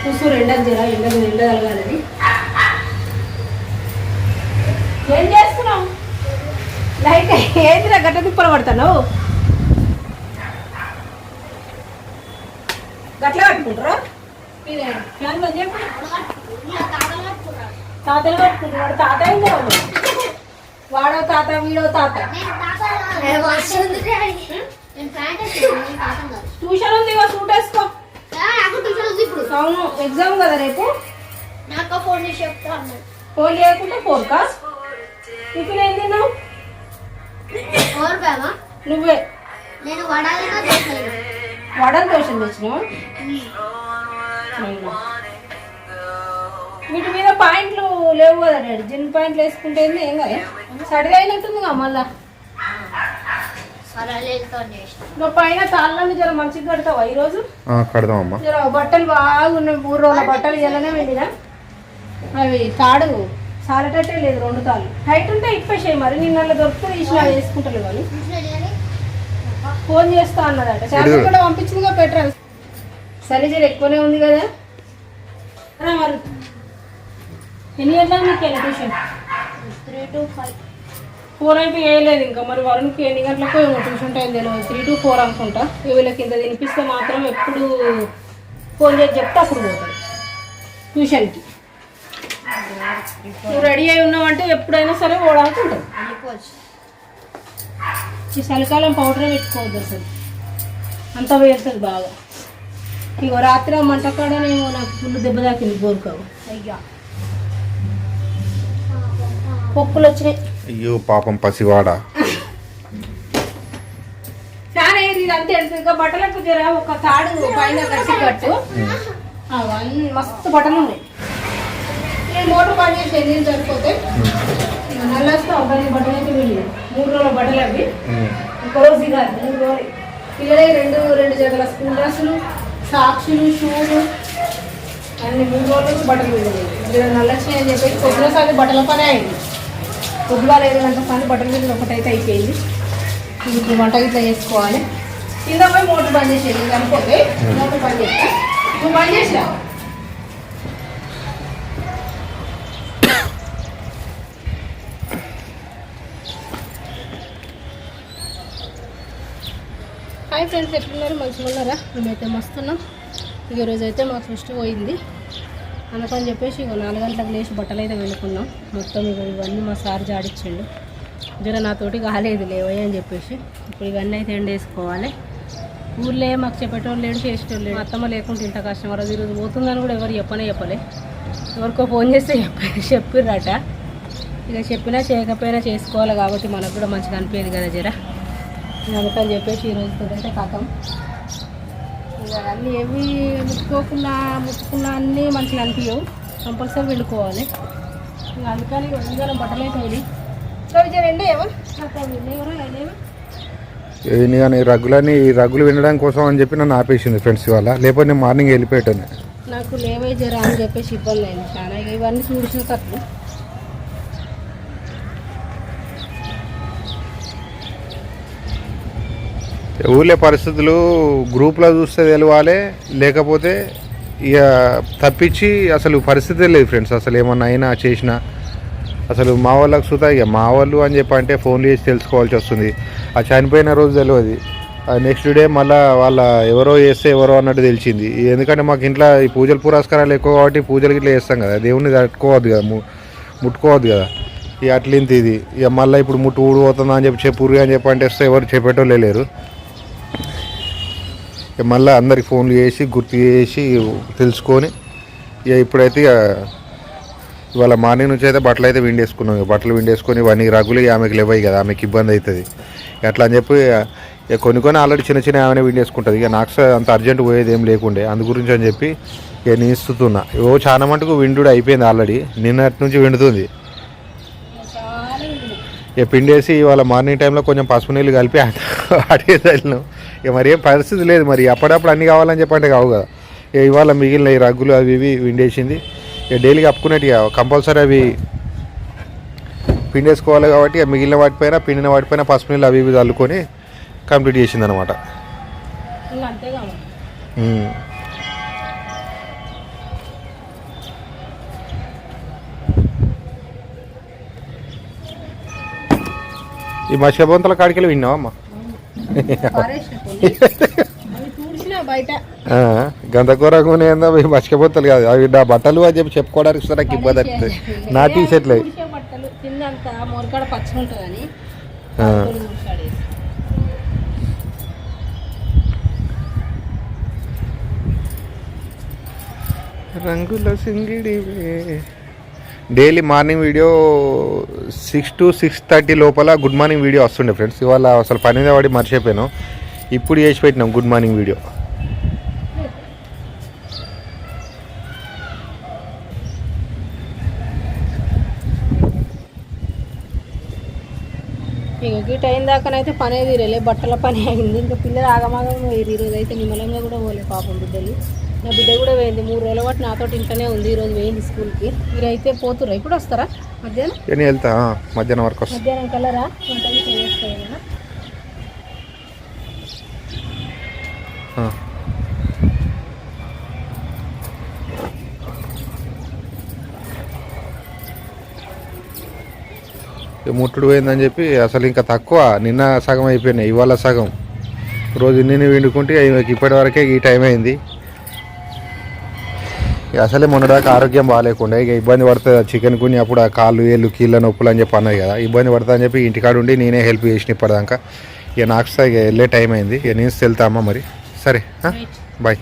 ఎండకు జర ఎండకు ఎండ కలగాలని ఏం చేస్తున్నావు? లైట్ ఏంటిరా గట్ట తిప్పలు పడతాను గట్ల కట్టుకుంటారా ఫ్యాన్ బంద్. తాతలు కట్టుకుంటారు వాడు తాత అయిందా వాడు? వాడో తాత వీడో తాత. ట్యూషన్ ఉంది ఇగో సూట్ వేసుకో. ఎగ్జామ్ కదా రేపు? నాకు ఫోన్ చేసి చెప్తా అన్నాడు ఫోన్ చేయకుంటే ఫోన్ కా? టిఫిన్ ఏం తిన్నావు? బామా నువ్వే. నేను చేసాను. వడలు దోశ తెచ్చినావు? వీటి మీద పాయింట్లు లేవు కదా డాడీ. జిన్ పాయింట్లు వేసుకుంటే ఏం కదా. సడిగా అయినట్టుందిగా మళ్ళా. నువ్వు పైన తాళ్ళని జర మంచిగా కడతావా ఈరోజు? కడదామమ్మా. జర బట్టలు బాగున్నాయి మూడు రోజుల బట్టలు ఇవ్వాలనే వెళ్ళినా అవి తాడు సాలటట్టే లేదు రెండు తాళ్ళు. టైట్ ఉంటే ఇప్పేసాయి మరి నిన్న అలా దొరికితే తీసిన వేసుకుంటారు కానీ ఫోన్ చేస్తా అన్నాడట చార్జర్ కూడా పంపించిందిగా పెట్రోల్ సరిజర్ ఎక్కువనే ఉంది కదా. మరి. ఎన్ని గంటలకు మీకు వెళ్ళి tuition three to five. Four అయితే వేయలేదు ఇంకా. మరి వరుణ్కి ఎన్ని గంటలకు ఏమో ట్యూషన్ టైం తెలియదు త్రీ టు ఫోర్ అనుకుంటా. వీళ్ళకి ఇంత తినిపిస్తే మాత్రం ఎప్పుడు ఫోన్ చేసి చెప్తే అప్పుడు పోతాడు ట్యూషన్కి నువ్వు రెడీ అయి ఉన్నావంటే ఎప్పుడైనా సరే పోవడానికి ఉంటుంది. ఈ చలికాలం పౌడరే పెట్టుకోవద్దు అసలు. అంత వేరుతుంది బాగా. ఇగో రాత్రి ఆ మంటకాడనేమో నాకు ఫుల్ దెబ్బ తాకింది గోరుకావు అయ్యా. పప్పులు వచ్చినాయి. అయ్యో పాపం పసివాడ? బట్టలకు జర ఒక తాడు పైన కట్టి. కట్టు మస్తు బట్టలు ఉన్నాయి. నేను మోటార్ పని చేసి నీళ్ళు సరిపోతే నల్లస్తా ఒక బట్టలు అయితే వెళ్ళి. మూడు రోజుల బట్టలు అవి. ఒక రోజు కాదు మూడు రోజులు. పిల్లలే రెండు రెండు జతల స్కూల్ డ్రెస్సులు సాక్షులు షూలు. అన్ని మూడు రోజులకు బట్టలు ఇక్కడ నల్లచ్చినాయి అని చెప్పి పొద్దున సారి బట్టల పని అయింది. ఐదు గంటల పని బట్టల మీద ఒకటైతే అయిపోయింది. ఇప్పుడు వంట గిట్ల చేసుకోవాలి. కింద పోయి మోటార్ బంద్ చేసేది ఇది అనుకోతే మోటార్ బంద్ చేస్తా. నువ్వు బంద్ చేసిరా హాయ్ ఫ్రెండ్స్ ఎట్లున్నారు? మంచిగా ఉన్నారా మేమైతే మస్తున్నాం. ఇక రోజు అయితే మాకు ఫస్ట్ పోయింది. అందుకని చెప్పేసి ఇక నాలుగు గంటలకు లేచి బట్టలు అయితే వెళ్ళుకున్నాం మొత్తం ఇక ఇవన్నీ మా సార్ జాడిచ్చిండు. జర నాతోటి కాలేదు లేవయ్య అని చెప్పేసి. ఇప్పుడు ఇవన్నీ అయితే ఎండేసుకోవాలి ఊర్లో మాకు చెప్పేటోళ్ళు లేడు చేసేటోళ్ళు లేడు. అత్తమ్మ లేకుంటే ఇంత కష్టం. రోజు ఈరోజు పోతుందని కూడా ఎవరు చెప్పనే చెప్పలే. ఎవరికో ఫోన్ చేస్తే చెప్ప చెప్పిర్రట. ఇక చెప్పినా చేయకపోయినా చేసుకోవాలి కాబట్టి మనకు కూడా మంచిగా అనిపించేది కదా జర. అందుకని చెప్పేసి ఈరోజు అయితే కథం. అన్నీ ఏవి ముట్టుకోకుండా ముట్టుకున్నా అన్నీ మంచిగా అనిపించవు. కంపల్సరీ వెళ్ళుకోవాలి అందుకని అందరం బట్టలే సో విజయ్ రెండే ఏమో? ఈ రగ్గులని ఈ రగ్గులు వినడం కోసం అని చెప్పి నన్ను ఆపేసింది ఫ్రెండ్స్ ఇవాళ. లేకపోతే నేను మార్నింగ్ వెళ్ళిపోయాను నాకు లేవే జరా అని చెప్పేసి ఇబ్బంది అయింది. చాలా ఇవన్నీ చూడిచిన తట్లు ఊళ్ళో పరిస్థితులు గ్రూప్లో చూస్తే తెలవాలి లేకపోతే ఇక తప్పించి అసలు పరిస్థితి లేదు ఫ్రెండ్స్ అసలు ఏమన్నా అయినా చేసినా. అసలు మా వాళ్ళకి సుతా ఇక మా వాళ్ళు అని చెప్పి అంటే ఫోన్లు చేసి తెలుసుకోవాల్సి వస్తుంది. ఆ చనిపోయిన రోజు తెలియదు నెక్స్ట్ డే మళ్ళీ వాళ్ళ ఎవరో చేస్తే ఎవరో అన్నట్టు తెలిసింది. ఎందుకంటే మాకు ఇంట్లో ఈ పూజలు పురస్కారాలు ఎక్కువ కాబట్టి పూజలు ఇట్లా చేస్తాం కదా దేవుణ్ణి తట్టుకోవద్దు కదా ముట్టుకోవద్దు కదా. ఇక అట్లింత ఇది. ఇక మళ్ళీ ఇప్పుడు ముట్టు ఊడు పోతుందా అని చెప్పి చెప్పురు అని చెప్పి అంటే వస్తే ఎవరు చెప్పేటోళ్ళే లేరు. మళ్ళీ అందరికి ఫోన్లు చేసి గుర్తు చేసి తెలుసుకొని ఇక ఇప్పుడైతే ఇక ఇవాళ మార్నింగ్ నుంచి అయితే బట్టలు అయితే విండేసుకున్నాం. బట్టలు విండేసుకొని ఇవన్నీ రగులు ఇక ఆమెకి లేవయి కదా ఆమెకి ఇబ్బంది అవుతుంది. అట్లా అని చెప్పి ఇక కొన్ని కొన్ని ఆల్రెడీ చిన్న చిన్న ఆమెనే విండేసుకుంటుంది. ఇక నాకు అంత అర్జెంట్ పోయేది ఏం లేకుండే. అందు గురించి అని చెప్పి ఇక నీస్తున్నా ఓ చాలా మటుకు విండు అయిపోయింది ఆల్రెడీ. నిన్నటి నుంచి విండుతుంది. ఇక పిండేసి ఇవాళ మార్నింగ్ టైంలో కొంచెం పసుపు నీళ్ళు కలిపి అడిగే తల్లినాం ఇక మరి ఏం పరిస్థితి లేదు మరి. అప్పుడప్పుడు అన్నీ కావాలని చెప్పంటే కావు కదా. ఇక ఇవాళ మిగిలిన ఈ రగ్గులు అవి ఇవి విండేసింది. ఇక డైలీ ఇక కంపల్సరీ అవి పిండేసుకోవాలి కాబట్టి మిగిలిన వాటిపైన పిండిన వాటిపైన పసుపు నీళ్ళు అవి ఇవి చల్లుకొని కంప్లీట్ చేసింది అనమాట ఈ మత్స్య బొంతల కాడికెళ్ళి విన్నావా అమ్మా? బయట గంధకూరకునే ఏందో మత్స్యబొంతలు కాదు. అవి నా బట్టలు అని చెప్పి చెప్పుకోవడానికి ఇస్తే నాకు ఇబ్బంది అవుతుంది. నా టీ షర్ట్లు. రంగుల సింగిడి daily morning video six to six thirty లోపల గుడ్ మార్నింగ్ వీడియో వస్తుండే ఫ్రెండ్స్. ఇవాళ అసలు పని మీద పడి మర్చిపోయాను. ఇప్పుడు చేసి పెట్టినాం గుడ్ మార్నింగ్ వీడియో. ఇంక గిట్ దాకానైతే పని తీరలే బట్టల పని అయింది. ఇంకా పిల్లలు ఆగమాగం పోయి ఈరోజు అయితే నిమ్మలంగా కూడా పోలే పాపం బిడ్డలు. నా బిడ్డ కూడా పోయింది. మూడు రోజుల పాటు నాతో ఇంట్లోనే ఉంది. ఈరోజు పోయింది స్కూల్కి. మీరైతే పోతురా ఇప్పుడు వస్తారా? నేను వెళ్తా? మధ్యాహ్నం వరకు వస్తా. మధ్యాహ్నం కలరా? ముట్టుడు పోయిందని చెప్పి అసలు ఇంకా తక్కువ. నిన్న సగం అయిపోయినాయి ఇవాళ సగం. రోజు నిన్ను వండుకుంటే ఇప్పటి వరకే ఈ టైం అయింది. అసలే మొన్నదాకా ఆరోగ్యం బాగాలేకుండా ఇక ఇబ్బంది పడుతుంది చికెన్ కొని అప్పుడు ఆ కాళ్ళు ఏళ్ళు కీళ్ళ నొప్పులు అని చెప్పి అన్నది కదా. ఇబ్బంది పడుతుంది అని చెప్పి ఇంటికాడ ఉండి నేనే హెల్ప్ చేసిన ఇప్పటిదాకా. ఇక నాకు ఇక వెళ్ళే టైం అయింది. ఇక నేను వెళ్తామా మరి. సరే బాయ్